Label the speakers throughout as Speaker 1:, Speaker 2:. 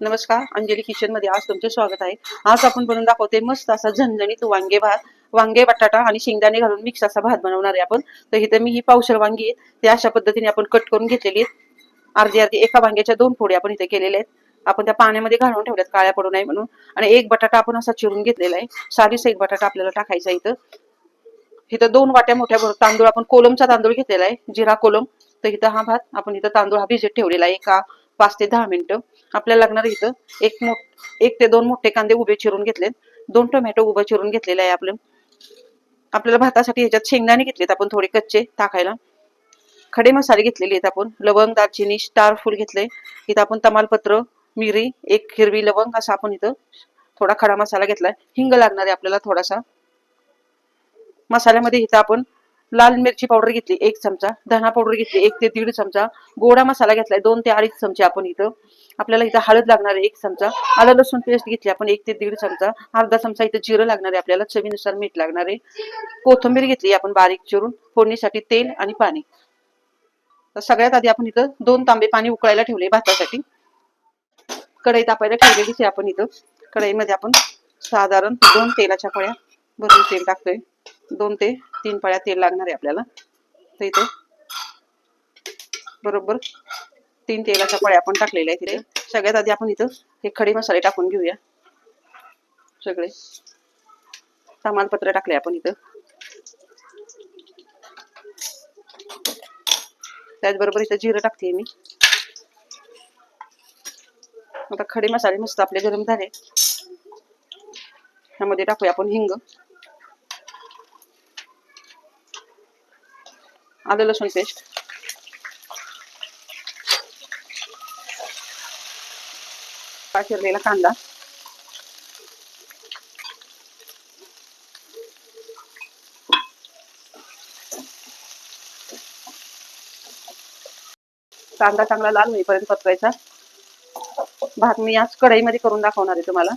Speaker 1: नमस्कार अंजली किचनमध्ये आज तुमचे स्वागत आहे. आज आपण बनवून दाखवते मस्त असा झणझणीत वांगे भात वांगे बटाटा आणि शेंगदाणे घालून मिक्स असा भात बनवणार आहे आपण. तर इथे मी ही पावशर वांगी आहेत ते अशा पद्धतीने आपण कट करून घेतलेली आहेत. अर्धी अर्धी एका वांग्याच्या दोन फोडी आपण इथे केलेल्या आहेत. आपण त्या पाण्यामध्ये घालून ठेवल्यात काळ्या पडू नये म्हणून. आणि एक बटाटा आपण असा चिरून घेतलेला आहे. साधी साईड बटाटा आपल्याला टाकायचा इथं. इथं दोन वाट्या मोठ्या भर तांदूळ आपण कोलमचा तांदूळ घेतलेला आहे जिरा कोलम. तर इथं हा भात आपण इथं तांदूळ हा भिजत ठेवलेला आहे एका पाच ते दहा मिनिटं. आपल्याला लागणार इथं एक मोठ एक ते दोन मोठे कांदे उभे चिरून घेतलेत. दोन टोमॅटो उभं चिरून घेतलेले आहे आपलं. आपल्याला भातासाठी ह्याच्यात शेंगदाणे घेतलेत आपण थोडे कच्चे टाकायला. खडे मसाले घेतलेले आहेत आपण. लवंग दालचिनी स्टार फुल घेतले इथं आपण तमालपत्र मिरी एक हिरवी लवंग असा आपण इथं थोडा खडा मसाला घेतलाय. हिंग लागणार आहे आपल्याला थोडासा. मसाल्यामध्ये इथं आपण लाल मिरची पावडर घेतली एक चमचा. धना पावडर घेतली एक ते दीड चमचा. गोडा मसाला घेतलाय दोन ते अडीच चमचे आपण इथं. आपल्याला इथं हळद लागणार आहे एक चमचा. आलं लसूण पेस्ट घेतली आपण एक ते दीड चमचा. अर्धा चमचा इथं जिरं लागणार आहे आपल्याला चवीनुसार मीठ लागणार आहे. कोथिंबीर घेतली आपण बारीक चिरून फोडणीसाठी तेल आणि पाणी. तर सगळ्यात आधी आपण इथं दोन तांबे पाणी उकळायला ठेवले भातासाठी. कढई तापायला ठेवलेलीच आहे आपण इथं. कढईमध्ये आपण साधारण दोन तेलाच्या पळ्या भरून तेल टाकतोय. दोन ते तीन पाळ्या तेल लागणार आहे आपल्याला. तर इथे बरोबर तीन तेलाच्या पाळ्या आपण टाकलेल्या आहेत तिथे सगळ्यात आधी आपण इथं हे खडे मसाले टाकून घेऊया. सगळे तमालपत्र टाकले आपण इथं. त्याचबरोबर इथं जिरं टाकते मी. आता खडे मसाले मस्त आपले गरम झाले. ह्यामध्ये टाकूया आपण हिंग. आलं लसूण पेस्ट चिरलेला कांदा. कांदा चांगला लाल होईपर्यंत परतवायचा. भात मी आज कढईमध्ये करून दाखवणार आहे तुम्हाला.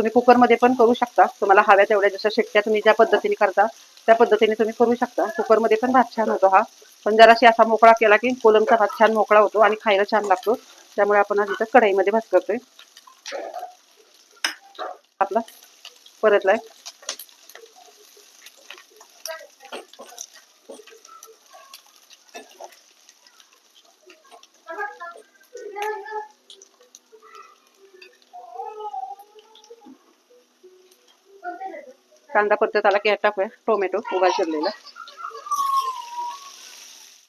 Speaker 1: तुम्ही कुकरमध्ये पण करू शकता. तुम्हाला हव्या तेवढ्या जशा शिट्ट्या तुम्ही ज्या पद्धतीने करता त्या पद्धतीने तुम्ही करू शकता. कुकरमध्ये पण भात छान होतो हा. पण जराशी असा मोकळा केला की कोलमचा भात छान मोकळा होतो आणि खायला छान लागतो. त्यामुळे आपण आज इथं कढईमध्ये भात करतोय. आपला परतलाय. कांदा परतत आला की ह्यात टाकूया टोमॅटो उभा चिरलेला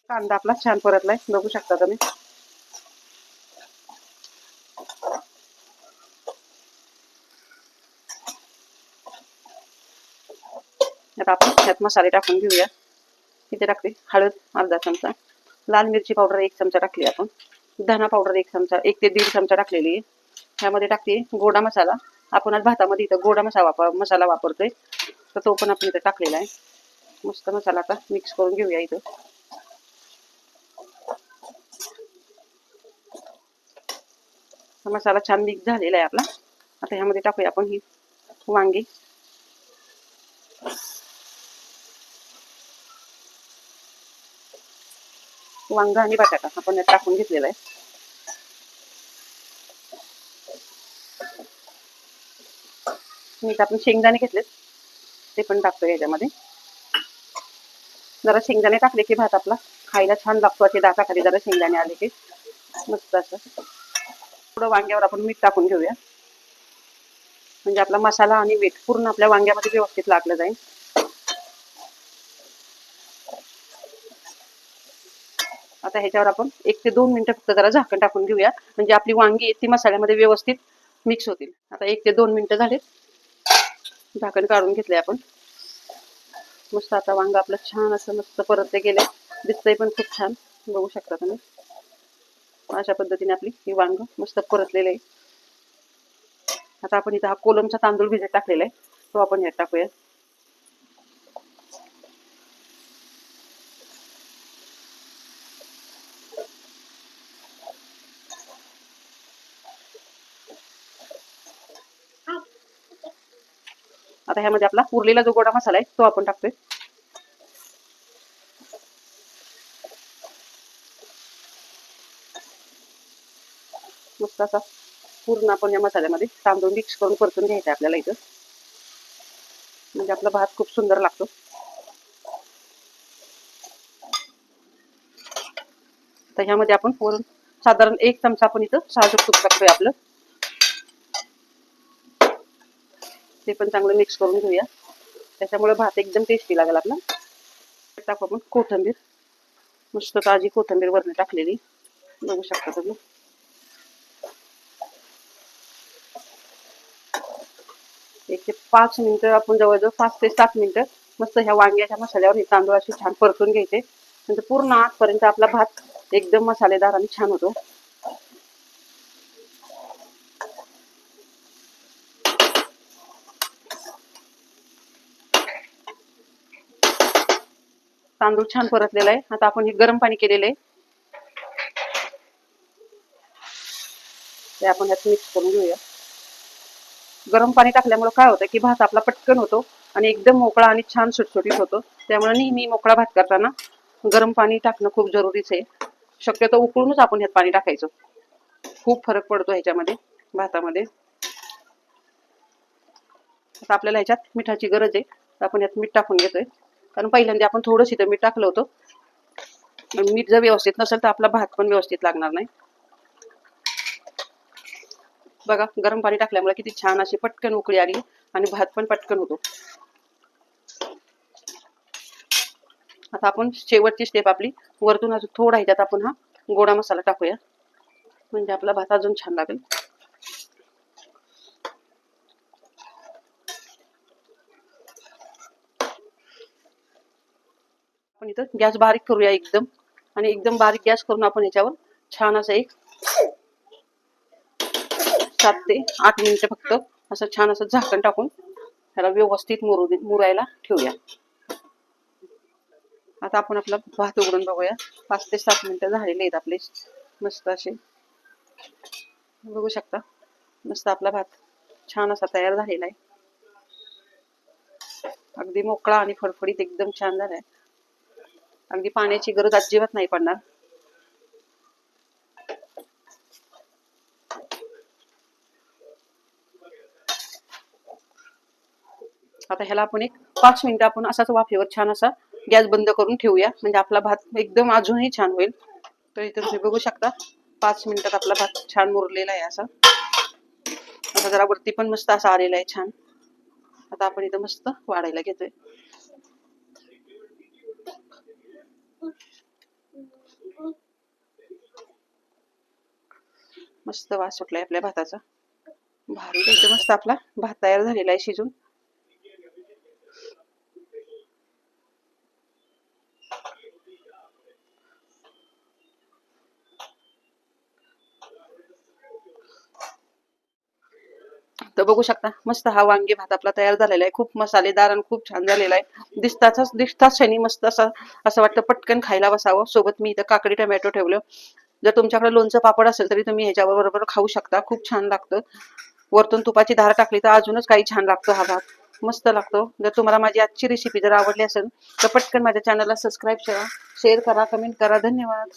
Speaker 1: कांदा आपला छान परतलाय बघू शकता तुम्ही. आता आपण ह्यात मसाले टाकून घेऊया. इथे टाकते? हळद अर्धा चमचा. लाल मिरची पावडर एक चमचा टाकली आपण. धना पावडर एक चमचा एक ते दीड चमचा टाकलेली आहे. ह्यामध्ये टाकते गोडा मसाला. आपण आज भातामध्ये इथं गोडा मसाला वापर मसाला वापरतोय. तर तो पण आपण इथं टाकलेला आहे. मस्त मसाला आता मिक्स करून घेऊया इथं. मसाला छान मिक्स झालेला आहे आपला. आता ह्यामध्ये टाकूया आपण ही वांगी. वांगा आणि बटाटा आपण टाकून घेतलेला आहे. मी आपण शेंगदाणे घेतलेत. ते पण टाकतो याच्यामध्ये. जरा शेंगदाणे टाकले की भात आपला खायला छान लागतो. असे दाताखाली जरा शेंगदाणे आले की मस्त असं. थोडं वांग्यावर आपण मीठ टाकून घेऊया. म्हणजे आपला मसाला आणि मीठ पूर्ण आपल्या वांग्यामध्ये व्यवस्थित लागलं जाईल. आता ह्याच्यावर आपण एक ते दोन मिनिटं फक्त जरा झाकण टाकून घेऊया. म्हणजे आपली वांगी ती मसाल्यामध्ये व्यवस्थित मिक्स होतील. आता एक ते दोन मिनिटं झालेत. झाकण काढून घेतले आपण. मस्त आता वांग आपलं छान असं मस्त परतले गेले दिसतंय पण खूप छान. बघू शकता तुम्ही. अशा पद्धतीने आपली ही वांग मस्त परतलेले आहे. आता आपण इथं हा कोलमचा तांदूळ भिजत टाकलेला आहे. तो आपण यात टाकूया आता ह्यामध्ये आपला उरलेला जो गोडा मसाला आहे तो आपण टाकतोय. मस्त असा पूर्ण आपण या मसाल्यामध्ये तांदूळ मिक्स करून परतून घ्यायचा आहे आपल्याला इथं. म्हणजे आपला भात खूप सुंदर लागतो. तर ह्यामध्ये आपण वरून साधारण एक चमचा आपण इथं साजूक तूप टाकतोय आपलं. ते पण चांगलं मिक्स करून घेऊया. त्याच्यामुळे भात एकदम टेस्टी लागेल आपला. टाकू आपण कोथंबीर. मस्त ताजी कोथिंबीर वरती टाकलेली. बघू शकता तुम्ही. एक ते पाच मिनिटं आपण जवळजवळ पाच ते सात मिनिटं मस्त ह्या वांग्याच्या मसाल्यावर हे तांदूळ असे छान परतून घ्यायचे. नंतर पूर्ण आजपर्यंत आपला भात एकदम मसालेदार आणि छान होतो. तांदूळ छान परतलेला आहे. आता आपण हे गरम पाणी केलेलं आहे. ते आपण ह्यात मिक्स करून घेऊया. गरम पाणी टाकल्यामुळे काय होतं की भात आपला पटकन होतो आणि एकदम मोकळा आणि छान सुटसुटीत होतो. त्यामुळे नेहमी मोकळा भात करताना गरम पाणी टाकणं खूप जरुरीच आहे. शक्यतो उकळूनच आपण ह्यात पाणी टाकायचं. खूप फरक पडतो ह्याच्यामध्ये भातामध्ये. आता आपल्याला ह्याच्यात मिठाची गरज आहे. तर आपण यात मीठ टाकून घेतोय. कारण पहिल्यांदा आपण थोडंसं इथं मीठ टाकलं होतं. मीठ जर व्यवस्थित नसेल तर आपला भात पण व्यवस्थित लागणार नाही. बघा गरम पाणी टाकल्यामुळे किती छान अशी पटकन उकळी आली आणि भात पण पटकन होतो. आता आपण शेवटची स्टेप आपली. वरतून अजून थोडा ह्याच्यात आपण हा गोडा मसाला टाकूया. म्हणजे आपला भात अजून छान लागेल. इथं. गॅस बारीक करूया एकदम. आणि एकदम बारीक गॅस करून आपण याच्यावर छान असं एक सात ते आठ मिनिटं फक्त असं छान असं झाकण टाकून त्याला व्यवस्थित मुरू मुरायला ठेवूया. आता आपण आपला भात उघडून बघूया. पाच ते सात मिनिटं झालेले आहेत आपले. मस्त असे. बघू शकता. मस्त आपला भात छान असा तयार झालेला आहे. अगदी मोकळा आणि फडफडीत एकदम छान झालाय. अगदी पाण्याची गरज अजिबात नाही पडणार. आता ह्याला आपण एक पाच मिनिटं आपण असाच वाफेवर छान असा गॅस बंद करून ठेवूया. म्हणजे आपला भात एकदम अजूनही छान होईल. तर इथे तुम्ही बघू शकता पाच मिनिटात आपला भात छान मुरलेला आहे असा. आता जरा वरती पण मस्त असा आलेला आहे छान. आता आपण इथं मस्त वाढायला घेतोय. मस्त वास सुटलाय आपल्या भाताचा. भारी इथं मस्त आपला. भात तयार झालेला आहे शिजून. तर बघू शकता मस्त हा वांगे भात आपला तयार झालेला आहे. खूप मसालेदार आणि खूप छान झालेला आहे. दिसताच दिसताच शनी मस्त असा असं वाटतं पटकन खायला बसावं. सोबत मी इथं काकडी टोमॅटो ठेवलं. जर तुमच्याकडे लोणचं पापड असेल तरी तुम्ही ह्याच्यावर बरोबर खाऊ शकता. खूप छान लागतं. वरतून तुपाची धार टाकली तर अजूनच काही छान लागतो हा भात. मस्त लागतो. जर तुम्हाला माझी आजची रेसिपी जर आवडली असेल तर पटकन माझ्या चॅनलला सबस्क्राईब करा शेअर करा कमेंट करा. धन्यवाद.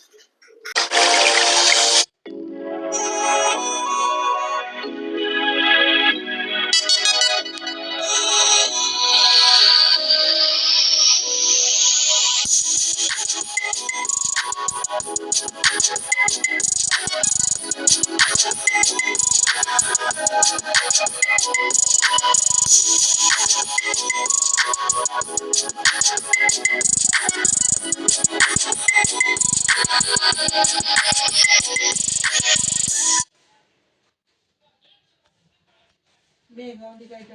Speaker 1: Bene, non dica i